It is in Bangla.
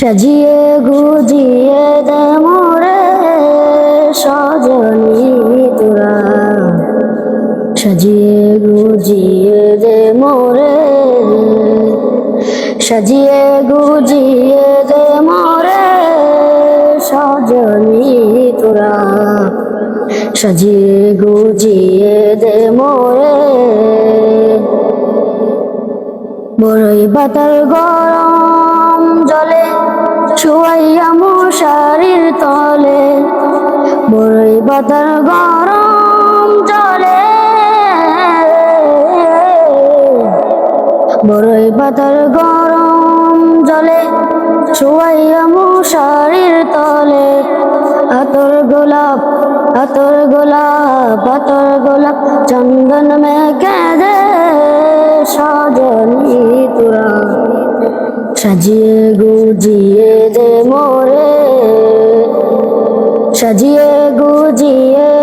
সাজিয়ে গুজিয়ে দে মোরে সজনী তোরা। সাজিয়ে গুজিয়ে দে মোরে। সাজিয়ে গুজিয়ে দে মোরে সজনী তোরা। সাজিয়ে গুজিয়ে দে মোরে। বড়ই বাতার গরম গরম জলে। বড়ই পাতার গরম জলে, শুয়াইয়া মশারির তলে। আতর গোলাপ আতর গোলাপ আতর গোলাপ, চন্দন মেঘে দে সজনী তোরা। সাজিয়ে গুজিয়ে দে মোরে। সাজিয়ে গুজিয়ে